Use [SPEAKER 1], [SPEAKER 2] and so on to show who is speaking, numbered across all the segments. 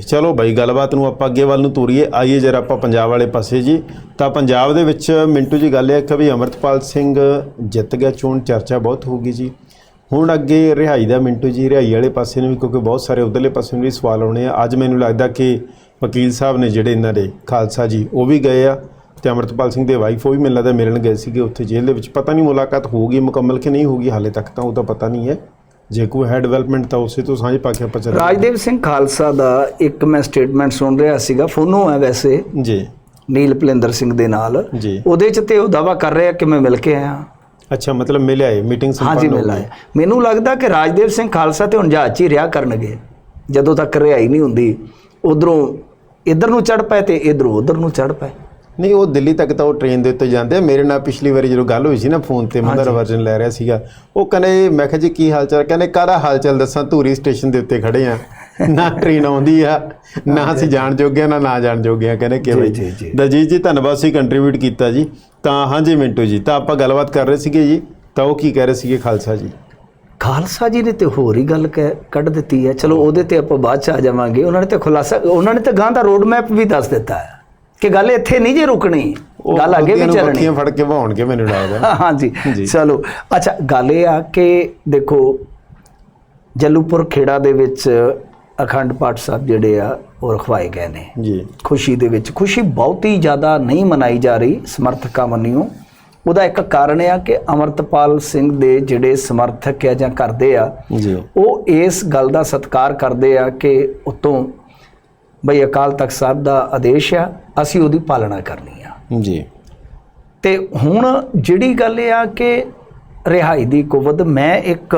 [SPEAKER 1] ਚਲੋ ਬਾਈ, ਗੱਲਬਾਤ ਨੂੰ ਆਪਾਂ ਅੱਗੇ ਵੱਲ ਨੂੰ ਤੋਰੀਏ। ਆਈਏ ਜਰਾ ਆਪਾਂ ਪੰਜਾਬ ਵਾਲੇ ਪਾਸੇ ਜੀ। ਤਾਂ ਪੰਜਾਬ ਦੇ ਵਿੱਚ ਮਿੰਟੂ ਜੀ, ਗੱਲ ਇਹ ਹੈ ਕਿ ਵੀ ਅਮਰਤਪਾਲ ਸਿੰਘ ਜਿੱਤ ਗਿਆ ਚੋਣ, ਚਰਚਾ ਬਹੁਤ ਹੋਊਗੀ ਜੀ। ਹੁਣ ਅੱਗੇ ਰਿਹਾਈ ਦਾ ਮਿੰਟੂ ਜੀ, ਰਿਹਾਈ ਵਾਲੇ ਪਾਸੇ ਨੂੰ ਵੀ, ਕਿਉਂਕਿ ਬਹੁਤ ਸਾਰੇ ਉਧਰਲੇ ਪਾਸੇ ਨੂੰ ਵੀ ਸਵਾਲ ਆਉਣੇ ਆ। ਅੱਜ ਮੈਨੂੰ ਲੱਗਦਾ ਕਿ ਵਕੀਲ ਸਾਹਿਬ ਨੇ ਜਿਹੜੇ ਇਹਨਾਂ ਦੇ, ਖਾਲਸਾ ਜੀ, ਉਹ ਵੀ ਗਏ ਆ। ਤੇ ਅਮਰਤਪਾਲ ਸਿੰਘ ਦੇ ਵਾਈਫ ਉਹ ਵੀ ਮੈਨੂੰ ਲੱਗਦਾ ਮਿਲਣ ਗਏ ਸੀਗੇ ਉੱਥੇ ਜੇਲ੍ਹ ਦੇ ਵਿੱਚ। ਪਤਾ ਨਹੀਂ ਮੁਲਾਕਾਤ ਹੋਊਗੀ ਮੁਕੰਮਲ ਕਿ ਨਹੀਂ ਹੋਊਗੀ ਹਾਲੇ ਤੱਕ ਤਾਂ ਉਹ ਤਾਂ ਪਤਾ ਨਹੀਂ ਹੈ। ਜੇ ਕੋਈ ਹੈ ਡਿਵੈਲਪਮੈਂਟ ਤਾਂ ਉਸੇ ਤੋਂ ਸਾਂਝ ਪਾ ਕੇ ਆਪਾਂ ਚੱਲਾਂਗੇ।
[SPEAKER 2] ਰਾਜਦੇਵ ਸਿੰਘ ਖਾਲਸਾ ਦਾ ਇੱਕ ਮੈਂ ਸਟੇਟਮੈਂਟ ਸੁਣ ਰਿਹਾ ਸੀਗਾ ਫੋਨੋ ਹੈ ਵੈਸੇ।
[SPEAKER 1] ਜੀ।
[SPEAKER 2] ਨੀਲ ਭਲਿੰਦਰ ਸਿੰਘ ਦੇ ਨਾਲ।
[SPEAKER 1] ਜੀ।
[SPEAKER 2] ਉਹਦੇ ਚ ਤੇ ਉਹ ਦਾਵਾ ਕਰ ਰਿਹਾ ਕਿ ਮੈਂ ਮਿਲ ਕੇ ਆਇਆ।
[SPEAKER 1] ਅੱਛਾ ਮਤਲਬ ਮਿਲਿਆ ਹੈ ਮੀਟਿੰਗ
[SPEAKER 2] ਹਾਂਜੀ
[SPEAKER 1] ਸੰਪੰਨ ਹੋ
[SPEAKER 2] ਮਿਲ
[SPEAKER 1] ਗਈ।
[SPEAKER 2] ਆਇਆ ਮੈਨੂੰ ਲੱਗਦਾ ਕਿ ਰਾਜਦੇਵ ਸਿੰਘ ਖਾਲਸਾ ਤੇ ਹੁਣ ਜਹਾਜ਼ 'ਚ ਹੀ ਰਿਹਾ ਕਰਨਗੇ। ਜਦੋਂ ਤੱਕ ਰਿਹਾਈ ਨਹੀਂ ਹੁੰਦੀ ਉਧਰੋਂ ਇਧਰ ਨੂੰ ਚੜ ਪਏ ਤੇ ਇਧਰੋਂ ਉਧਰ ਨੂੰ ਚੜ ਪਏ।
[SPEAKER 1] ਨਹੀਂ ਉਹ ਦਿੱਲੀ ਤੱਕ ਤਾਂ ਉਹ ਟ੍ਰੇਨ ਦੇ ਉੱਤੇ ਜਾਂਦੇ ਆ। ਮੇਰੇ ਨਾਲ ਪਿਛਲੀ ਵਾਰੀ ਜਦੋਂ ਗੱਲ ਹੋਈ ਸੀ ਨਾ ਫੋਨ ਤੇ ਮਦਰ ਵਰਜਨ ਲੈ ਰਿਹਾ ਸੀਗਾ ਉਹ ਕਹਿੰਦੇ ਮੈਂ ਕਿਹਾ ਜੀ ਕੀ ਹਾਲ ਚਾਲ ਕਹਿੰਦੇ ਕਾਹਦਾ ਹਾਲ ਚਾਲ ਦੱਸਾਂ? ਧੂਰੀ ਸਟੇਸ਼ਨ ਦੇ ਉੱਤੇ ਖੜੇ ਆ। ਨਾ ਟ੍ਰੇਨ ਆਉਂਦੀ ਆ ਨਾ ਅਸੀਂ ਜਾਣ ਜੋਗੇ ਆ ਨਾ ਨਾ ਜਾਣ ਜੋਗੇ ਆ ਕਹਿੰਦੇ ਕਿ
[SPEAKER 2] ਜੀ,
[SPEAKER 1] ਬਈ
[SPEAKER 2] ਜੀ, ਜੀ।
[SPEAKER 1] ਧੰਨਵਾਦ ਸੀ ਕੰਟਰੀਬਿਊਟ ਕੀਤਾ ਜੀ। ਤਾਂ ਹਾਂਜੀ ਮਿੰਟੂ ਜੀ ਤਾਂ ਆਪਾਂ ਗੱਲਬਾਤ ਕਰ ਰਹੇ ਸੀਗੇ ਜੀ। ਤਾਂ ਉਹ ਕੀ ਕਹਿ ਰਹੇ ਸੀਗੇ ਖਾਲਸਾ ਜੀ?
[SPEAKER 2] ਖਾਲਸਾ ਜੀ ਨੇ ਤੇ ਹੋਰ ਹੀ ਗੱਲ ਕੱਢ ਦਿੱਤੀ ਹੈ। ਚਲੋ ਉਹਦੇ ਤੇ ਆਪਾਂ ਬਾਅਦ ਚ ਆ ਜਾਵਾਂਗੇ। ਉਹਨਾਂ ਨੇ ਤੇ ਖੁਲਾਸਾ ਉਹਨਾਂ ਨੇ ਤੇ ਗਾਂ ਦਾ ਰੋਡ ਮੈਪ ਵੀ ਦੱਸ ਦਿੱਤਾ ਹੈ। ਕਿ ਗੱਲ ਇੱਥੇ ਨਹੀਂ ਜੇ ਰੁਕਣੀ ਗੱਲ ਅੱਗੇ ਵੀ ਚੱਲਣੀ।
[SPEAKER 1] ਬੱਖੀਆਂ ਫੜ ਕੇ ਵਹਾਉਣਗੇ ਮੈਨੂੰ ਲੱਗਦਾ।
[SPEAKER 2] ਹਾਂਜੀ
[SPEAKER 1] ਜੀ।
[SPEAKER 2] ਚਲੋ। ਅੱਛਾ ਗੱਲ ਇਹ ਆ ਕਿ ਦੇਖੋ ਜੱਲੂਪੁਰ ਖੇੜਾ ਦੇ ਵਿੱਚ ਅਖੰਡ ਪਾਠ ਸਾਹਿਬ ਜਿਹੜੇ ਆ ਉਹ ਰਖਵਾਏ ਗਏ ਨੇ।
[SPEAKER 1] ਜੀ।
[SPEAKER 2] ਖੁਸ਼ੀ ਦੇ ਵਿੱਚ। ਖੁਸ਼ੀ ਬਹੁਤੀ ਜ਼ਿਆਦਾ ਨਹੀਂ ਮਨਾਈ ਜਾ ਰਹੀ ਸਮਰਥਕਾਂ ਮੰਨਿਓ ਉਹਦਾ ਇੱਕ ਕਾਰਨ ਆ ਕਿ ਅਮਰਤਪਾਲ ਸਿੰਘ ਦੇ ਜਿਹੜੇ ਸਮਰਥਕ ਆ ਜਾਂ ਕਰਦੇ ਆ
[SPEAKER 1] ਜੀ।
[SPEAKER 2] ਉਹ ਇਸ ਗੱਲ ਦਾ ਸਤਿਕਾਰ ਕਰਦੇ ਆ ਕਿ ਉਤੋਂ ਬਈ ਅਕਾਲ ਤਖਤ ਸਾਹਿਬ ਦਾ ਆਦੇਸ਼ ਆ ਅਸੀਂ ਉਹਦੀ ਪਾਲਣਾ ਕਰਨੀ ਆ।
[SPEAKER 1] ਜੀ।
[SPEAKER 2] ਤੇ ਹੁਣ ਜਿਹੜੀ ਗੱਲ ਇਹ ਆ ਕਿ ਰਿਹਾਈ ਦੀ ਕੁਵਤ ਮੈਂ ਇੱਕ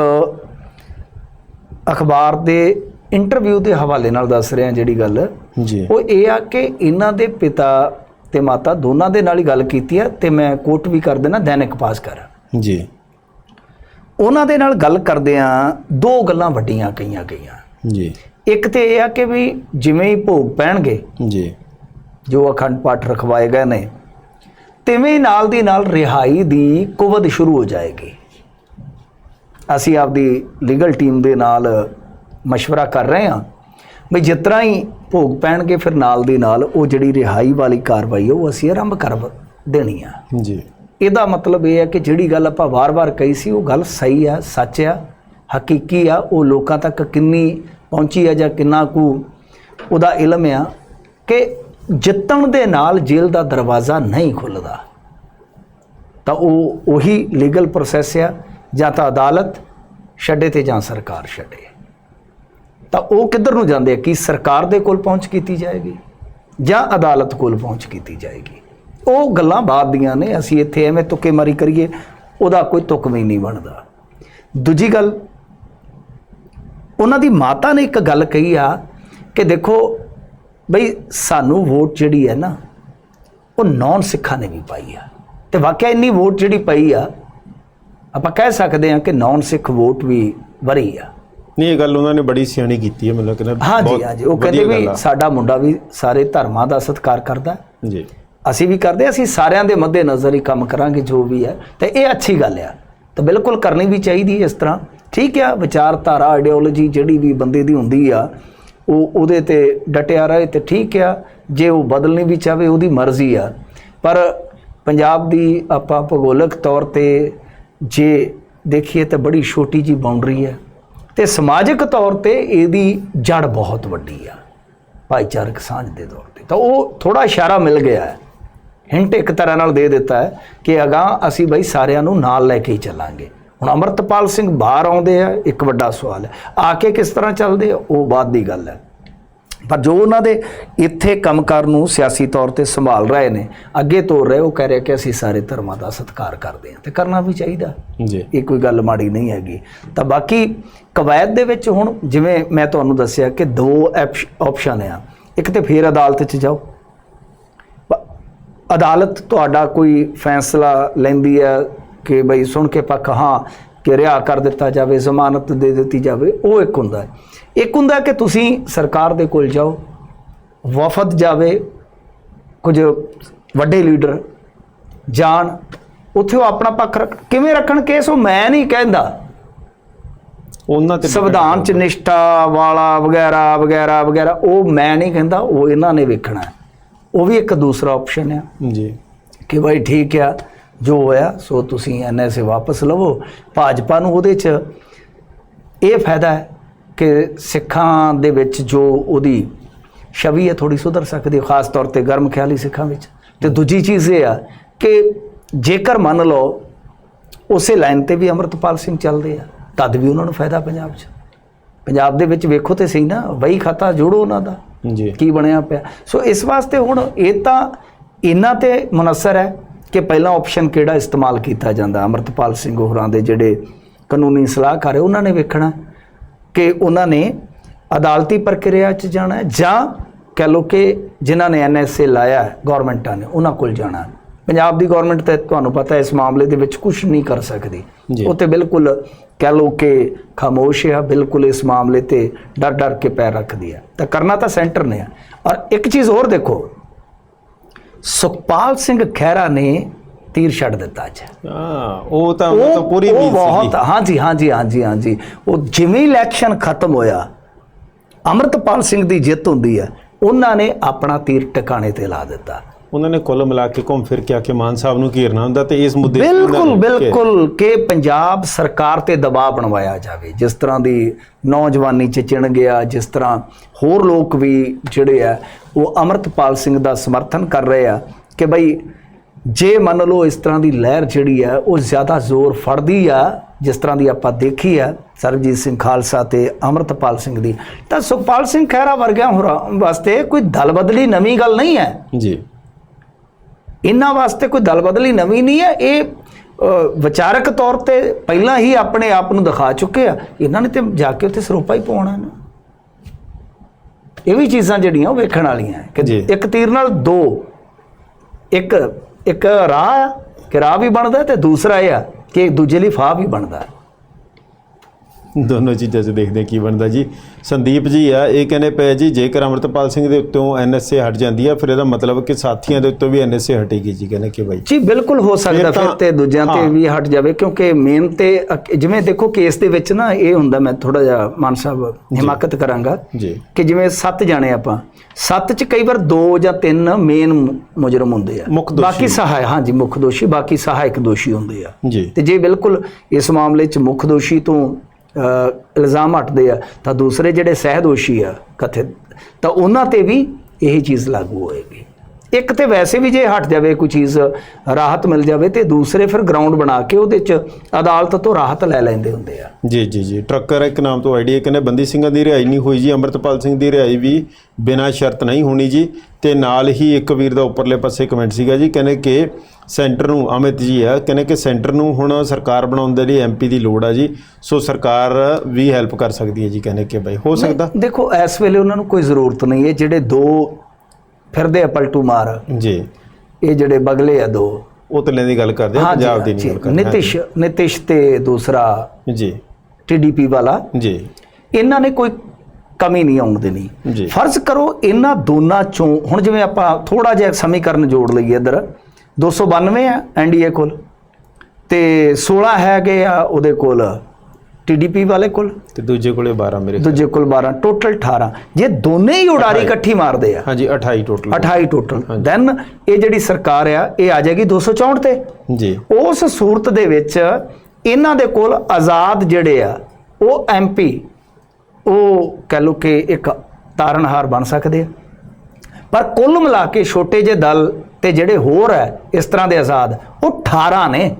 [SPEAKER 2] ਅਖਬਾਰ ਦੇ ਇੰਟਰਵਿਊ ਦੇ ਹਵਾਲੇ ਨਾਲ ਦੱਸ ਰਿਹਾ ਜਿਹੜੀ ਗੱਲ।
[SPEAKER 1] ਜੀ।
[SPEAKER 2] ਉਹ ਇਹ ਆ ਕਿ ਇਹਨਾਂ ਦੇ ਪਿਤਾ ਤੇ ਮਾਤਾ ਦੋਨਾਂ ਦੇ ਨਾਲ ਹੀ ਗੱਲ ਕੀਤੀ ਆ ਤੇ ਮੈਂ ਕੋਟ ਵੀ ਕਰ ਦੇਣਾ ਦੈਨਿਕ ਭਾਸਕਰ
[SPEAKER 1] ਜੀ।
[SPEAKER 2] ਉਹਨਾਂ ਦੇ ਨਾਲ ਗੱਲ ਕਰਦਿਆਂ ਦੋ ਗੱਲਾਂ ਵੱਡੀਆਂ ਕਹੀਆਂ ਗਈਆਂ।
[SPEAKER 1] ਜੀ।
[SPEAKER 2] ਇੱਕ ਤੇ ਇਹ ਆ ਕਿ ਵੀ ਜਿਵੇਂ ਹੀ ਭੋਗ ਪੈਣਗੇ
[SPEAKER 1] ਜੀ।
[SPEAKER 2] ਜੋ ਅਖੰਡ ਪਾਠ ਰਖਵਾਏ ਗਏ ਨੇ ਤਿਵੇਂ ਹੀ ਨਾਲ ਦੀ ਨਾਲ ਰਿਹਾਈ ਦੀ ਕੁਵਦ ਸ਼ੁਰੂ ਹੋ ਜਾਏਗੀ ਅਸੀਂ ਆਪਦੀ ਲੀਗਲ ਟੀਮ ਦੇ ਨਾਲ مشورہ ਕਰ ਰਹੇ ਹਾਂ ਵੀ ਜਿਸ ਤਰ੍ਹਾਂ ਹੀ ਭੋਗ ਪੈਣਗੇ ਫਿਰ ਨਾਲ ਦੀ ਨਾਲ ਉਹ ਜਿਹੜੀ ਰਿਹਾਈ ਵਾਲੀ ਕਾਰਵਾਈ ਹੈ ਉਹ ਅਸੀਂ ਆਰੰਭ ਕਰ ਦੇਣੀ ਆ
[SPEAKER 1] ਜੀ
[SPEAKER 2] ਇਹਦਾ ਮਤਲਬ ਇਹ ਹੈ ਕਿ ਜਿਹੜੀ ਗੱਲ ਆਪਾਂ ਵਾਰ-ਵਾਰ ਕਹੀ ਸੀ ਉਹ ਗੱਲ ਸਹੀ ਆ ਸੱਚ ਆ ਹਕੀਕੀ ਆ ਉਹ ਲੋਕਾਂ ਤੱਕ ਕਿੰਨੀ ਪਹੁੰਚੀ ਆ ਜਾਂ ਕਿੰਨਾ ਕੁ ਉਹਦਾ ਇਲਮ ਆ ਕਿ ਜਿੱਤਣ ਦੇ ਨਾਲ ਜੇਲ੍ਹ ਦਾ ਦਰਵਾਜ਼ਾ ਨਹੀਂ ਖੁੱਲਦਾ। ਤਾਂ ਉਹ ਉਹੀ ਲੀਗਲ ਪ੍ਰੋਸੈਸ ਆ, ਜਾਂ ਤਾਂ ਅਦਾਲਤ ਛੱਡੇ ਤੇ ਜਾਂ ਸਰਕਾਰ ਛੱਡੇ। ਤਾਂ ਉਹ ਕਿੱਧਰ ਨੂੰ ਜਾਂਦੇ ਆ? ਕਿ ਸਰਕਾਰ ਦੇ ਕੋਲ ਪਹੁੰਚ ਕੀਤੀ ਜਾਏਗੀ? ਜਾਂ ਅਦਾਲਤ ਕੋਲ ਪਹੁੰਚ ਕੀਤੀ ਜਾਏਗੀ? ਉਹ ਗੱਲਾਂ ਬਾਅਦ ਦੀਆਂ ਨੇ, ਅਸੀਂ ਇੱਥੇ ਐਵੇਂ ਤੁੱਕੇਮਾਰੀ ਕਰੀਏ, ਉਹਦਾ ਕੋਈ ਤੁੱਕ ਵੀ ਨਹੀਂ ਬਣਦਾ। ਦੂਜੀ ਗੱਲ, ਉਹਨਾਂ ਦੀ ਮਾਤਾ ਨੇ ਇੱਕ ਗੱਲ ਕਹੀ ਆ ਕਿ ਦੇਖੋ ਬਈ ਸਾਨੂੰ ਵੋਟ ਜਿਹੜੀ ਹੈ ਨਾ ਉਹ ਨੌਨ ਸਿੱਖਾਂ ਨੇ ਵੀ ਪਾਈ ਆ। ਤੇ ਵਾਕਿਆ ਇੰਨੀ ਵੋਟ ਜਿਹੜੀ ਪਈ ਆ ਆਪਾਂ ਕਹਿ ਸਕਦੇ ਹਾਂ ਕਿ ਨੌਨ ਸਿੱਖ ਵੋਟ ਵੀ ਵਰੀ ਆ।
[SPEAKER 1] ਨਹੀਂ ਇਹ ਗੱਲ ਉਹਨਾਂ ਨੇ ਬੜੀ ਸਿਆਣੀ ਕੀਤੀ ਹੈ ਮੈਨੂੰ ਕਹਿੰਦਾ
[SPEAKER 2] ਹਾਂਜੀ ਹਾਂਜੀ ਉਹ ਕਹਿੰਦੇ ਵੀ ਸਾਡਾ ਮੁੰਡਾ ਵੀ ਸਾਰੇ ਧਰਮਾਂ ਦਾ ਸਤਿਕਾਰ ਕਰਦਾ।
[SPEAKER 1] ਜੀ।
[SPEAKER 2] ਅਸੀਂ ਵੀ ਕਰਦੇ ਅਸੀਂ ਸਾਰਿਆਂ ਦੇ ਮੱਦੇ ਨਜ਼ਰ ਹੀ ਕੰਮ ਕਰਾਂਗੇ ਜੋ ਵੀ ਹੈ। ਤੇ ਇਹ ਅੱਛੀ ਗੱਲ ਆ। ਤਾਂ ਬਿਲਕੁਲ ਕਰਨੀ ਵੀ ਚਾਹੀਦੀ ਇਸ ਤਰ੍ਹਾਂ। ਠੀਕ ਆ ਵਿਚਾਰਧਾਰਾ ਆਈਡੀਓਲੋਜੀ ਜਿਹੜੀ ਵੀ ਬੰਦੇ ਦੀ ਹੁੰਦੀ ਆ ਉਹ ਉਹਦੇ ਤੇ ਡਟਿਆ ਰਹੇ ਤੇ ਠੀਕ ਆ, ਜੇ ਉਹ ਬਦਲਣੀ ਵੀ ਚਾਹੇ ਉਹਦੀ ਮਰਜ਼ੀ ਆ। ਪਰ ਪੰਜਾਬ ਦੀ ਆਪਾਂ ਭੂਗੋਲਿਕ ਤੌਰ ਤੇ ਜੇ ਦੇਖੀਏ ਤਾਂ ਬੜੀ ਛੋਟੀ ਜੀ ਬਾਉਂਡਰੀ ਹੈ ਤੇ ਸਮਾਜਿਕ ਤੌਰ ਤੇ ਇਹਦੀ ਜੜ ਬਹੁਤ ਵੱਡੀ ਆ, ਭਾਈਚਾਰਕ ਸਾਂਝ ਦੇ ਤੌਰ ਤੇ। ਤਾਂ ਉਹ ਥੋੜਾ ਇਸ਼ਾਰਾ ਮਿਲ ਗਿਆ ਹੈ। ਹਿੰਟ ਇੱਕ ਤਰ੍ਹਾਂ ਨਾਲ ਦੇ ਦਿੱਤਾ ਹੈ ਕਿ ਅਗਾਂਹ ਅਸੀਂ ਬਈ ਸਾਰਿਆਂ ਨੂੰ ਨਾਲ ਲੈ ਕੇ ਹੀ ਚੱਲਾਂਗੇ। ਹੁਣ ਅਮਰਤਪਾਲ ਸਿੰਘ ਬਾਹਰ ਆਉਂਦੇ ਆ ਇੱਕ ਵੱਡਾ ਸਵਾਲ ਹੈ। ਆ ਕੇ ਕਿਸ ਤਰ੍ਹਾਂ ਚੱਲਦੇ ਆ? ਉਹ ਬਾਅਦ ਦੀ ਗੱਲ ਹੈ। ਪਰ ਜੋ ਉਹਨਾਂ ਦੇ ਇੱਥੇ ਕੰਮਕਾਰ ਨੂੰ ਸਿਆਸੀ ਤੌਰ ਤੇ ਸੰਭਾਲ ਰਹੇ ਨੇ ਅੱਗੇ ਤੋਰ ਰਹੇ ਉਹ ਕਹਿ ਰਹੇ ਕਿ ਅਸੀਂ ਸਾਰੇ ਧਰਮਾਂ ਦਾ ਸਤਿਕਾਰ ਕਰਦੇ ਹਾਂ ਤੇ ਕਰਨਾ ਵੀ ਚਾਹੀਦਾ।
[SPEAKER 1] ਜੀ।
[SPEAKER 2] ਇਹ ਕੋਈ ਗੱਲ ਮਾੜੀ ਨਹੀਂ ਹੈਗੀ। ਤਾਂ ਬਾਕੀ ਕਵਾਇਦ ਦੇ ਵਿੱਚ ਹੁਣ ਜਿਵੇਂ ਮੈਂ ਤੁਹਾਨੂੰ ਦੱਸਿਆ ਕਿ ਦੋ ਆਪਸ਼ਨ ਆ। ਇੱਕ ਤੇ ਫੇਰ ਅਦਾਲਤ 'ਚ ਜਾਓ। ਅਦਾਲਤ ਤੁਹਾਡਾ ਕੋਈ ਫੈਸਲਾ ਲੈਂਦੀ ਹੈ ਕਿ ਬਈ ਸੁਣ ਕੇ ਪੱਖ ਹਾਂ ਕਿ ਰਿਹਾ ਕਰ ਦਿੱਤਾ ਜਾਵੇ ਜ਼ਮਾਨਤ ਦੇ ਦਿੱਤੀ ਜਾਵੇ ਉਹ ਇੱਕ ਹੁੰਦਾ ਹੈ। ਇੱਕ ਹੁੰਦਾ ਕਿ ਤੁਸੀਂ ਸਰਕਾਰ ਦੇ ਕੋਲ ਜਾਓ ਵਫਦ ਜਾਵੇ ਕੁਝ ਵੱਡੇ ਲੀਡਰ ਜਾਣ ਉੱਥੇ ਉਹ ਆਪਣਾ ਪੱਖ ਰੱਖ ਕਿਵੇਂ ਰੱਖਣ ਕੇਸ ਉਹ ਮੈਂ ਨਹੀਂ ਕਹਿੰਦਾ।
[SPEAKER 1] ਉਹਨਾਂ ਤੇ
[SPEAKER 2] ਸੰਵਿਧਾਨ ਚ ਨਿਸ਼ਠਾ ਵਾਲਾ ਵਗੈਰਾ ਵਗੈਰਾ ਵਗੈਰਾ ਉਹ ਮੈਂ ਨਹੀਂ ਕਹਿੰਦਾ ਉਹ ਇਹਨਾਂ ਨੇ ਵੇਖਣਾ। ਉਹ ਵੀ ਇੱਕ ਦੂਸਰਾ ਆਪਸ਼ਨ ਆ।
[SPEAKER 1] ਜੀ।
[SPEAKER 2] ਕਿ ਭਾਈ ਠੀਕ ਆ ਜੋ ਹੋਇਆ ਸੋ ਤੁਸੀਂ ਐਨਐਸਏ ਵਾਪਸ ਲਵੋ। ਭਾਜਪਾ ਨੂੰ ਉਹਦੇ ਚ ਇਹ ਫਾਇਦਾ ਹੈ ਕਿ ਸਿੱਖਾਂ ਦੇ ਵਿੱਚ ਜੋ ਉਹਦੀ ਛਵੀ ਹੈ ਥੋੜੀ ਸੁਧਰ ਸਕਦੀ ਹੈ ਖਾਸ ਤੌਰ ਤੇ ਗਰਮ ਖਿਆਲੀ ਸਿੱਖਾਂ ਵਿੱਚ। ਤੇ ਦੂਜੀ ਚੀਜ਼ ਇਹ ਆ ਕਿ ਜੇਕਰ ਮੰਨ ਲਓ ਉਸੇ ਲਾਈਨ ਤੇ ਵੀ ਅਮਰਤਪਾਲ ਸਿੰਘ ਚੱਲਦੇ ਆ ਤਦ ਵੀ ਉਹਨਾਂ ਨੂੰ ਫਾਇਦਾ ਪੰਜਾਬ 'ਚ। ਪੰਜਾਬ ਦੇ ਵਿੱਚ ਵੇਖੋ ਤੇ ਸਹੀ ਨਾ ਵਹੀ ਖਾਤਾ ਜੋੜੋ ਉਹਨਾਂ ਦਾ।
[SPEAKER 1] ਜੀ।
[SPEAKER 2] ਕੀ ਬਣਿਆ ਪਿਆ। ਸੋ ਇਸ ਵਾਸਤੇ ਹੁਣ ਇਹ ਤਾਂ ਇਹਨਾਂ ਤੇ ਮਨਸਰ ਹੈ ਕਿ ਪਹਿਲਾ ਆਪਸ਼ਨ ਕਿਹੜਾ ਇਸਤੇਮਾਲ ਕੀਤਾ ਜਾਂਦਾ ਅਮਰਤਪਾਲ ਸਿੰਘ ਹੋਰਾਂ ਦੇ ਜਿਹੜੇ ਕਾਨੂੰਨੀ ਸਲਾਹਕਾਰ ਉਹਨਾਂ ਨੇ ਵੇਖਣਾ ਕਿ ਉਹਨਾਂ ਨੇ ਅਦਾਲਤੀ ਪ੍ਰਕਿਰਿਆ 'ਚ ਜਾਣਾ ਜਾਂ ਕਹਿ ਲਓ ਕਿ ਜਿਨ੍ਹਾਂ ਨੇ ਐਨਐਸਏ ਲਾਇਆ ਗਵਰਨਮੈਂਟਾਂ ਨੇ ਉਹਨਾਂ ਕੋਲ ਜਾਣਾ। ਪੰਜਾਬ ਦੀ ਗਵਰਨਮੈਂਟ ਤੇ ਤੁਹਾਨੂੰ ਪਤਾ ਇਸ ਮਾਮਲੇ ਦੇ ਵਿੱਚ ਕੁਝ ਨਹੀਂ ਕਰ ਸਕਦੀ। ਉਹ ਤੇ ਬਿਲਕੁਲ ਕਹਿ ਲਓ ਕਿ ਖਾਮੋਸ਼ ਹੈ ਬਿਲਕੁਲ ਇਸ ਮਾਮਲੇ ਤੇ ਡਰ ਡਰ ਕੇ ਪੈਰ ਰੱਖਦੀ ਹੈ ਤਾਂ ਕਰਨਾ ਤਾਂ ਸੈਂਟਰ ਨੇ ਹੈ ਔਰ ਇੱਕ ਚੀਜ਼ ਹੋਰ ਦੇਖੋ ਸੁਖਪਾਲ ਸਿੰਘ ਖਹਿਰਾ ਨੇ ਤੀਰ ਛੱਡ ਦਿੱਤਾ ਅੱਜ।
[SPEAKER 1] ਹਾਂ ਉਹ ਤਾਂ ਉਹ ਤਾਂ ਪੂਰੀ ਉਮੀਦ
[SPEAKER 2] ਬਹੁਤ
[SPEAKER 1] ਸੀਗੀ
[SPEAKER 2] ਹਾਂਜੀ ਹਾਂਜੀ ਹਾਂਜੀ ਹਾਂਜੀ। ਉਹ ਜਿਵੇਂ ਇਲੈਕਸ਼ਨ ਖਤਮ ਹੋਇਆ ਅਮਰਤਪਾਲ ਸਿੰਘ ਦੀ ਜਿੱਤ ਹੁੰਦੀ ਹੈ ਉਹਨਾਂ ਨੇ ਆਪਣਾ ਤੀਰ ਟਿਕਾਣੇ ਤੇ ਲਾ ਦਿੱਤਾ।
[SPEAKER 1] ਉਹਨਾਂ ਨੇ ਕੁੱਲ ਮਿਲਾ ਕੇ ਘੁੰਮ ਫਿਰ ਕੇ ਆ ਕੇ ਮਾਨ ਸਾਹਿਬ ਨੂੰ ਘੇਰਨਾ ਹੁੰਦਾ ਤੇ ਇਸ ਮੁੱਦੇ
[SPEAKER 2] ਬਿਲਕੁਲ ਬਿਲਕੁਲ ਕਿ ਪੰਜਾਬ ਸਰਕਾਰ ਤੇ ਦਬਾਅ ਬਣਵਾਇਆ ਜਾਵੇ। ਜਿਸ ਤਰ੍ਹਾਂ ਦੀ ਨੌਜਵਾਨੀ ਚ ਚਿਣ ਗਿਆ ਜਿਸ ਤਰ੍ਹਾਂ ਹੋਰ ਲੋਕ ਵੀ ਜਿਹੜੇ ਆ ਉਹ ਅਮਰਤਪਾਲ ਸਿੰਘ ਦਾ ਸਮਰਥਨ ਕਰ ਰਹੇ ਆ ਕਿ ਬਈ ਜੇ ਮੰਨ ਲਓ ਇਸ ਤਰ੍ਹਾਂ ਦੀ ਲਹਿਰ ਜਿਹੜੀ ਆ ਉਹ ਜ਼ਿਆਦਾ ਜ਼ੋਰ ਫੜਦੀ ਆ ਜਿਸ ਤਰ੍ਹਾਂ ਦੀ ਆਪਾਂ ਦੇਖੀ ਆ ਸਰਬਜੀਤ ਸਿੰਘ ਖਾਲਸਾ ਤੇ ਅਮਰਤਪਾਲ ਸਿੰਘ ਦੀ ਤਾਂ ਸੁਖਪਾਲ ਸਿੰਘ ਖਹਿਰਾ ਵਰਗਿਆਂ ਹੋਰਾਂ ਵਾਸਤੇ ਕੋਈ ਦਲ ਬਦਲੀ ਨਵੀਂ ਗੱਲ ਨਹੀਂ ਹੈ।
[SPEAKER 1] ਜੀ।
[SPEAKER 2] ਇਹਨਾਂ ਵਾਸਤੇ ਕੋਈ ਦਲ ਬਦਲੀ ਨਵੀਂ ਨਹੀਂ ਹੈ। ਇਹ ਵਿਚਾਰਕ ਤੌਰ ਤੇ ਪਹਿਲਾਂ ਹੀ ਆਪਣੇ ਆਪ ਨੂੰ ਦਿਖਾ ਚੁੱਕੇ ਆ। ਇਹਨਾਂ ਨੇ ਤੇ ਜਾ ਕੇ ਉੱਥੇ ਸਰੋਪਾ ਹੀ ਪਾਉਣਾ ਨਾ। ਇਹ ਵੀ ਚੀਜ਼ਾਂ ਜਿਹੜੀਆਂ ਉਹ ਵੇਖਣ ਵਾਲੀਆਂ ਕਿ। ਇੱਕ ਤੀਰ ਨਾਲ ਦੋ। ਇੱਕ ਇੱਕ ਰਾਹ ਆ ਕਿ ਰਾਹ ਵੀ ਬਣਦਾ ਤੇ ਦੂਸਰਾ ਇਹ ਆ ਕਿ ਦੂਜੇ ਲਈ ਫਾਹ ਵੀ ਬਣਦਾ।
[SPEAKER 1] ਦੋਨੋਂ ਚੀਜ਼ਾਂ 'ਚ ਦੇਖਦੇ ਹਾਂ ਕੀ ਬਣਦਾ ਜੀ। ਸੰਦੀਪ ਜੀ ਆ ਇਹ ਕਹਿੰਦੇ ਪਏ ਜੀ ਜੇਕਰ ਅਮਰਤਪਾਲ ਸਿੰਘ ਦੇ ਉੱਤੋਂ ਐਨਐਸਏ ਹਟ ਜਾਂਦੀ ਆ ਫਿਰ ਇਹਦਾ ਮਤਲਬ ਕਿ ਸਾਥੀਆਂ ਦੇ ਉੱਤੋਂ ਵੀ ਐਨਐਸਏ ਹਟੇਗੀ ਜੀ ਕਹਿੰਦੇ ਕਿ ਬਾਈ।
[SPEAKER 2] ਜੀ ਬਿਲਕੁਲ ਹੋ ਸਕਦਾ
[SPEAKER 1] ਫਿਰ ਤਾਂ-
[SPEAKER 2] ਦੂਜਿਆਂ ਤੇ। ਵੀ ਹਟ ਜਾਵੇ ਕਿਉਂਕਿ ਮੇਨ ਤੇ ਜਿਵੇਂ ਦੇਖੋ ਕੇਸ ਦੇ ਵਿੱਚ ਨਾ ਇਹ ਹੁੰਦਾ ਮੈਂ ਥੋੜਾ ਜਿਹਾ ਮਾਨ ਸਾਹਿਬ ਹਿਮਾਕਤ ਕਰਾਂਗਾ
[SPEAKER 1] ਜੀ।
[SPEAKER 2] ਕਿ ਜਿਵੇਂ ਸੱਤ ਜਾਣੇ ਆਪਾਂ ਸੱਤ ਚ ਕਈ ਵਾਰ ਦੋ ਜਾਂ ਤਿੰਨ ਮੇਨ ਮੁਜਰਮ ਹੁੰਦੇ ਆ। ਬਾਕੀ ਸਹਾਇ ਹਾਂਜੀ ਮੁੱਖ ਦੋਸ਼ੀ ਬਾਕੀ ਸਹਾਇਕ ਦੋਸ਼ੀ ਹੁੰਦੇ ਆ। ਤੇ ਜੇ ਬਿਲਕੁਲ ਇਸ ਮਾਮਲੇ ਚ ਮੁੱਖ ਦੋਸ਼ੀ ਤੋਂ ਇਲਜ਼ਾਮ ਹਟਦੇ ਆ, ਤਾਂ ਦੂਸਰੇ ਜਿਹੜੇ ਸਹਿ ਦੋਸ਼ੀ ਆ, ਕਥਿਤ, ਤਾਂ ਉਹਨਾਂ ਤੇ ਵੀ ਇਹ ਚੀਜ਼ ਲਾਗੂ ਹੋਏਗੀ। ਇੱਕ ਤੇ ਵੈਸੇ ਵੀ ਜੇ ਹਟ ਜਾਵੇ, ਕੋਈ ਚੀਜ਼ ਰਾਹਤ ਮਿਲ ਜਾਵੇ, ਤੇ ਦੂਸਰੇ ਫਿਰ ਗਰਾਊਂਡ ਬਣਾ ਕੇ ਉਹਦੇ ਚ ਅਦਾਲਤ ਤੋਂ ਰਾਹਤ ਲੈ ਲੈਂਦੇ ਹੁੰਦੇ ਆ।
[SPEAKER 1] ਜੀ ਜੀ ਜੀ। ਟਰੱਕਰ ਇੱਕ ਨਾਮ ਤੋਂ ਆਈਡੀ ਕਹਿੰਦੇ ਬੰਦੀ ਸਿੰਘਾਂ ਦੀ ਰਿਹਾਈ ਨਹੀਂ ਹੋਈ ਜੀ ਅਮਰਤਪਾਲ ਸਿੰਘ ਦੀ ਰਿਹਾਈ ਵੀ ਬਿਨਾਂ ਸ਼ਰਤ ਨਹੀਂ ਹੋਣੀ ਜੀ। ਤੇ ਨਾਲ ਹੀ ਇੱਕ ਵੀਰ ਦਾ ਉੱਪਰਲੇ ਪਾਸੇ ਕਮੈਂਟ ਸੀਗਾ ਜੀ ਕਹਿੰਦੇ ਕਿ ਸੈਂਟਰ ਨੂੰ ਅਮਿਤ ਜੀ ਆ ਕਹਿੰਦੇ ਕਿ ਸੈਂਟਰ ਨੂੰ ਹੁਣ ਸਰਕਾਰ ਬਣਾਉਣ ਦੇ ਲਈ ਐਮਪੀ ਦੀ ਲੋੜ ਆ ਜੀ। ਸੋ ਸਰਕਾਰ ਵੀ ਹੈਲਪ ਕਰ ਸਕਦੀ ਹੈ ਜੀ ਕਹਿੰਦੇ ਕਿ ਬਾਈ ਹੋ ਸਕਦਾ?
[SPEAKER 2] ਦੇਖੋ ਇਸ ਵੇਲੇ ਉਹਨਾਂ ਨੂੰ ਕੋਈ ਜ਼ਰੂਰਤ ਨਹੀਂ ਹੈ। ਜਿਹੜੇ ਦੋ ਫਿਰਦੇ ਆ ਪਲਟੂ ਮਾਰ
[SPEAKER 1] ਜੀ।
[SPEAKER 2] ਇਹ ਜਿਹੜੇ ਬਗਲੇ ਆ ਦੋ।
[SPEAKER 1] ਉਹ ਤਲੇ ਦੀ ਗੱਲ ਕਰਦੇ ਆ ਪੰਜਾਬ ਦੀ ਨਹੀਂ ਗੱਲ ਕਰਦੇ
[SPEAKER 2] ਨਿਤਿਸ਼ ਨਿਤਿਸ਼ ਤੇ ਦੂਸਰਾ।
[SPEAKER 1] ਜੀ।
[SPEAKER 2] ਟੀਡੀਪੀ ਵਾਲਾ
[SPEAKER 1] ਜੀ।
[SPEAKER 2] ਇਹਨਾਂ ਨੇ ਕੋਈ ਕਮੀ ਨਹੀਂ ਆਉਣ ਦੇਣੀ। ਫਰਜ਼ ਕਰੋ ਇਹਨਾਂ ਦੋਨਾਂ ਚੋਂ ਹੁਣ ਜਿਵੇਂ ਆਪਾਂ ਥੋੜਾ ਜਿਹਾ ਸਮੀਕਰਨ ਜੋੜ ਲਈਏ ਇੱਧਰ। 292 ਆ ਐਨਡੀਏ ਕੋਲ ਤੇ 16 ਹੈਗੇ ਆ ਉਹਦੇ ਕੋਲ ਟੀਡੀਪੀ ਵਾਲੇ ਕੋਲ।
[SPEAKER 1] ਤੇ ਦੂਜੇ ਕੋਲੇ 12 ਮੇਰੇ
[SPEAKER 2] ਦੂਜੇ ਕੋਲ 12 ਟੋਟਲ 18 ਜੇ ਦੋਨੇ ਹੀ ਉਡਾਰੀ ਇਕੱਠੀ ਮਾਰਦੇ ਆ।
[SPEAKER 1] ਹਾਂਜੀ 28 ਟੋਟਲ
[SPEAKER 2] 28 ਟੋਟਲ ਦੈਨ ਇਹ ਜਿਹੜੀ ਸਰਕਾਰ ਆ ਇਹ ਆ ਜਾਏਗੀ 264 ਤੇ।
[SPEAKER 1] ਜੀ।
[SPEAKER 2] ਉਸ ਸੂਰਤ ਦੇ ਵਿੱਚ ਇਹਨਾਂ ਦੇ ਕੋਲ ਆਜ਼ਾਦ ਜਿਹੜੇ ਆ, ਉਹ ਐਮਪੀ ਉਹ ਕਹਿ ਲਓ ਕਿ ਇੱਕ ਤਾਰਨਹਾਰ ਬਣ ਸਕਦੇ ਆ। ਪਰ ਕੁੱਲ ਮਿਲਾ ਕੇ ਛੋਟੇ ਜਿਹੇ ਦਲ ਤੇ ਜਿਹੜੇ ਹੋਰ ਹੈ ਇਸ ਤਰ੍ਹਾਂ ਦੇ ਆਜ਼ਾਦ, ਉਹ 18 ਨੇ।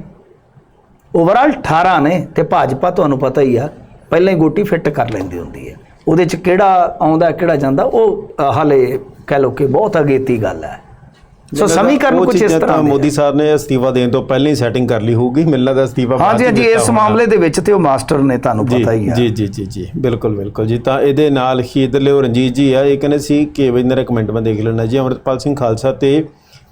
[SPEAKER 2] ਓਵਰਆਲ 18 ਨੇ ਤੇ ਭਾਜਪਾ ਤੁਹਾਨੂੰ ਪਤਾ ਹੀ ਆ, ਪਹਿਲਾਂ ਹੀ ਗੋਟੀ ਫਿੱਟ ਕਰ ਲੈਂਦੀ ਹੁੰਦੀ ਹੈ ਉਹਦੇ ਚ ਕਿਹੜਾ ਆਉਂਦਾ, ਕਿਹੜਾ ਜਾਂਦਾ, ਉਹ ਹਾਲੇ ਕਹਿ ਲਓ ਕਿ ਬਹੁਤ ਅਗੇਤੀ ਗੱਲ ਹੈ ਸੋ ਸਮੀਕਰਨ ਕੁਝ ਇਸ ਤਰ੍ਹਾਂ।
[SPEAKER 1] ਮੋਦੀ ਸਾਹਿਬ ਨੇ ਅਸਤੀਫਾ ਦੇਣ ਤੋਂ ਪਹਿਲਾਂ ਹੀ ਸੈਟਿੰਗ ਕਰ ਲਈ ਹੋਊਗੀ ਮਿਲਣਾ ਦਾ ਅਸਤੀਫਾ
[SPEAKER 2] ਹਾਂਜੀ ਹਾਂਜੀ ਇਸ। ਮਾਮਲੇ ਦੇ ਵਿੱਚ ਤੇ ਉਹ ਮਾਸਟਰ ਨੇ ਤੁਹਾਨੂੰ ਪਤਾ ਹੀ ਆ
[SPEAKER 1] ਜੀ ਜੀ ਜੀ ਜੀ ਬਿਲਕੁਲ ਬਿਲਕੁਲ ਜੀ ਤਾਂ ਇਹਦੇ ਨਾਲ ਹੀ ਇਧਰਲੇ ਉਹ ਰਣਜੀਤ ਜੀ ਆ ਇਹ ਕਹਿੰਦੇ ਸੀ ਕਿ ਇਹਨਾਂ ਦਾ ਕਮੈਂਟ ਮੈਂ ਦੇਖ ਲੈਣਾ ਜੀ ਅਮਰਤਪਾਲ ਸਿੰਘ ਖਾਲਸਾ ਤੇ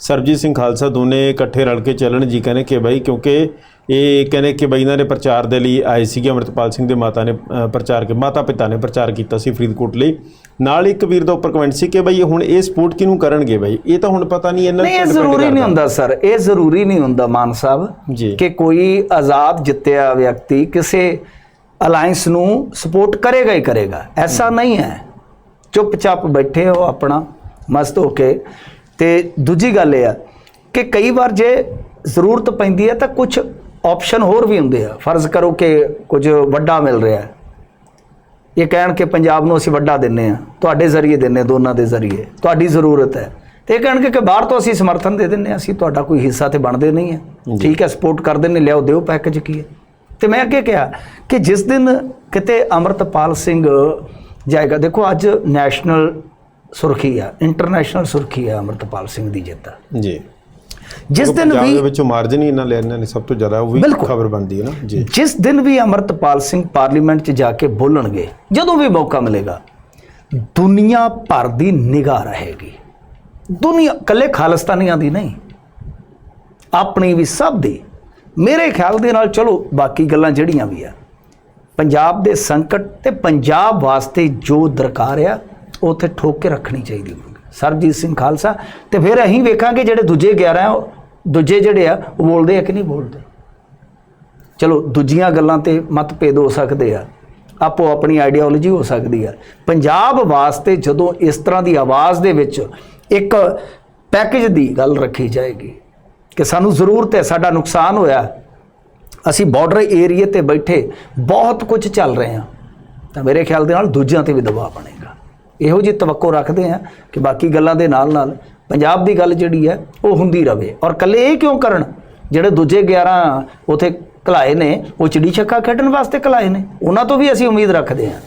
[SPEAKER 1] ਸਰਬਜੀਤ ਸਿੰਘ ਖਾਲਸਾ ਦੋਨੇ ਇਕੱਠੇ ਰਲ ਕੇ ਚੱਲਣ ਜੀ ਕਹਿੰਦੇ ਕਿ ਬਾਈ ਕਿਉਂਕਿ ਇਹ ਕਹਿੰਦੇ ਕਿ ਬਈ ਇਹਨਾਂ ਨੇ ਪ੍ਰਚਾਰ ਦੇ ਲਈ ਆਏ ਸੀਗੇ ਅਮਰਤਪਾਲ ਸਿੰਘ ਦੇ ਮਾਤਾ ਨੇ ਪ੍ਰਚਾਰ ਕੇ ਮਾਤਾ ਪਿਤਾ ਨੇ ਪ੍ਰਚਾਰ ਕੀਤਾ ਸੀ ਫਰੀਦਕੋਟ ਲਈ। ਨਾਲ ਇੱਕ ਵੀਰ ਦਾ ਉੱਪਰ ਕਮੈਂਟ ਸੀ ਕਿ ਬਈ ਹੁਣ ਇਹ ਸਪੋਰਟ ਕਿਹਨੂੰ ਕਰਨਗੇ ਬਾਈ? ਇਹ ਤਾਂ ਹੁਣ ਪਤਾ ਨਹੀਂ ਇਹਨਾਂ depend
[SPEAKER 2] ਜ਼ਰੂਰੀ ਨਹੀਂ। ਹੁੰਦਾ ਸਰ। ਇਹ ਜ਼ਰੂਰੀ ਨਹੀਂ ਹੁੰਦਾ ਮਾਨ ਸਾਹਿਬ
[SPEAKER 1] ਜੀ।
[SPEAKER 2] ਕਿ ਕੋਈ ਆਜ਼ਾਦ ਜਿੱਤਿਆ ਵਿਅਕਤੀ ਕਿਸੇ ਅਲਾਈਅੰਸ ਨੂੰ ਸਪੋਰਟ ਕਰੇਗਾ ਹੀ ਕਰੇਗਾ। ਐਸਾ ਨਹੀਂ ਹੈ। ਚੁੱਪਚਾਪ ਬੈਠੇ ਹੋ ਆਪਣਾ ਮਸਤ ਹੋ ਕੇ। ਤੇ ਦੂਜੀ ਗੱਲ ਇਹ ਆ ਕਿ ਕਈ ਵਾਰ ਜੇ ਜ਼ਰੂਰਤ ਪੈਂਦੀ ਹੈ ਤਾਂ ਕੁਝ ਆਪਸ਼ਨ ਹੋਰ ਵੀ ਹੁੰਦੇ ਆ। ਫਰਜ਼ ਕਰੋ ਕਿ ਕੁਝ ਵੱਡਾ ਮਿਲ ਰਿਹਾ ਹੈ। ਇਹ ਕਹਿਣ ਕਿ ਪੰਜਾਬ ਨੂੰ ਅਸੀਂ ਵੱਡਾ ਦਿੰਨੇ ਆ ਤੁਹਾਡੇ ਜ਼ਰੀਏ ਦਿੰਨੇ ਦੋਨਾਂ ਦੇ ਜ਼ਰੀਏ। ਤੁਹਾਡੀ ਜ਼ਰੂਰਤ ਹੈ। ਤੇ ਇਹ ਕਹਿਣਗੇ ਕਿ ਬਾਹਰ ਤੋਂ ਅਸੀਂ ਸਮਰਥਨ ਦੇ ਦਿੰਨੇ ਆ ਅਸੀਂ ਤੁਹਾਡਾ ਕੋਈ ਹਿੱਸਾ ਤੇ ਬਣਦੇ ਨਹੀਂ ਹੈ। ਠੀਕ ਹੈ ਸਪੋਰਟ ਕਰਦੇ ਨੇ ਲਿਆਓ ਦਿਓ ਪੈਕੇਜ ਕੀ ਹੈ। ਤੇ ਮੈਂ ਅੱਗੇ ਕਿਹਾ ਕਿ ਜਿਸ ਦਿਨ ਕਿਤੇ ਅਮਰਤਪਾਲ ਸਿੰਘ ਜਾਏਗਾ ਦੇਖੋ ਅੱਜ ਨੈਸ਼ਨਲ ਸੁਰਖੀ ਆ ਇੰਟਰਨੈਸ਼ਨਲ ਸੁਰਖੀ ਆ ਅਮਰਤਪਾਲ ਸਿੰਘ ਦੀ ਜਿੱਤ।
[SPEAKER 1] ਜੀ।
[SPEAKER 2] ਜਿਸ ਦਿਨ ਵੀ
[SPEAKER 1] ਦੇ ਵਿੱਚੋਂ ਮਾਰਜਨ ਹੀ ਇਹਨਾਂ ਇਹਨਾਂ ਨੇ ਸਭ ਤੋਂ ਜ਼ਿਆਦਾ ਉਹ ਵੀ। ਖਬਰ ਬਣਦੀ ਹੈ ਨਾ। ਜੀ।
[SPEAKER 2] ਜਿਸ ਦਿਨ ਵੀ ਅਮਰਤਪਾਲ ਸਿੰਘ ਪਾਰਲੀਮੈਂਟ 'ਚ ਜਾ ਕੇ ਬੋਲਣਗੇ ਜਦੋਂ ਵੀ ਮੌਕਾ ਮਿਲੇਗਾ ਦੁਨੀਆ ਭਰ ਦੀ ਨਿਗਾਹ ਰਹੇਗੀ। ਦੁਨੀਆ ਕੱਲੇ ਖਾਲਿਸਤਾਨੀਆਂ ਦੀ ਨਹੀਂ। ਆਪਣੀ ਵੀ ਸਭ ਦੀ। ਮੇਰੇ ਖਿਆਲ ਦੇ ਨਾਲ ਚਲੋ ਬਾਕੀ ਗੱਲਾਂ ਜਿਹੜੀਆਂ ਵੀ ਆ ਪੰਜਾਬ ਦੇ ਸੰਕਟ ਤੇ ਪੰਜਾਬ ਵਾਸਤੇ ਜੋ ਦਰਕਾਰ ਆ ਉੱਥੇ ਠੋਕ ਕੇ ਰੱਖਣੀ ਚਾਹੀਦੀ ਸਰਬਜੀਤ ਸਿੰਘ ਖਾਲਸਾ, ਤੇ ਫਿਰ ਅਸੀਂ ਵੇਖਾਂਗੇ ਜਿਹੜੇ ਦੂਜੇ 11 ਉਹ ਦੂਜੇ ਜਿਹੜੇ ਆ, ਉਹ ਬੋਲਦੇ ਆ ਕਿ ਨਹੀਂ ਬੋਲਦੇ। ਚਲੋ, ਦੂਜੀਆਂ ਗੱਲਾਂ ਤੇ ਮਤਭੇਦ ਹੋ ਸਕਦੇ ਆ। ਆਪੋ ਆਪਣੀ ਆਈਡੀਓਲੋਜੀ ਹੋ ਸਕਦੀ ਆ। ਪੰਜਾਬ ਵਾਸਤੇ ਜਦੋਂ ਇਸ ਤਰ੍ਹਾਂ ਦੀ ਆਵਾਜ਼ ਦੇ ਵਿੱਚ ਇੱਕ ਪੈਕੇਜ ਦੀ ਗੱਲ ਰੱਖੀ ਜਾਏਗੀ ਕਿ ਸਾਨੂੰ ਜ਼ਰੂਰਤ ਹੈ, ਸਾਡਾ ਨੁਕਸਾਨ ਹੋਇਆ। ਅਸੀਂ ਬਾਰਡਰ ਏਰੀਏ ਤੇ ਬੈਠੇ, ਬਹੁਤ ਕੁਝ ਚੱਲ ਰਹੇ ਹਾਂ ਤਾਂ ਮੇਰੇ ਖਿਆਲ ਦੇ ਨਾਲ ਦੂਜਿਆਂ ਤੇ ਵੀ ਦਬਾਅ ਬਣੇਗਾ। ਇਹੋ ਜਿਹੀ ਤਵੱਕੋ ਰੱਖਦੇ ਆ ਕਿ ਬਾਕੀ ਗੱਲਾਂ ਦੇ ਨਾਲ ਨਾਲ ਪੰਜਾਬ ਦੀ ਗੱਲ ਜਿਹੜੀ ਹੈ ਉਹ ਹੁੰਦੀ ਰਵੇ। ਔਰ ਕੱਲੇ ਇਹ ਕਿਉਂ ਕਰਨ? ਜਿਹੜੇ ਦੂਜੇ 11 ਉਥੇ ਕਲਾਏ ਨੇ ਉਹ ਚਿੜੀ ਛੱਕਾ ਖੇਡਣ ਵਾਸਤੇ ਕਲਾਏ ਨੇ। ਉਹਨਾਂ ਤੋਂ ਵੀ ਅਸੀਂ ਉਮੀਦ ਰੱਖਦੇ ਹਾਂ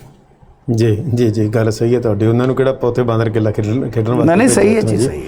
[SPEAKER 1] ਜੀ ਜੀ ਜੀ ਗੱਲ ਸਹੀ ਹੈ ਤੁਹਾਡੀ। ਉਹਨਾਂ ਨੂੰ ਕਿਹੜਾ ਪੋਥੇ ਬਾਂਦਰ ਕਿਲਾ ਖੇਡਣ ਖੇਡਣ ਵਾਸਤੇ
[SPEAKER 2] ਨਹੀਂ ਨਹੀਂ ਸਹੀ ਹੈ ਜੀ। ਸਹੀ ਹੈ।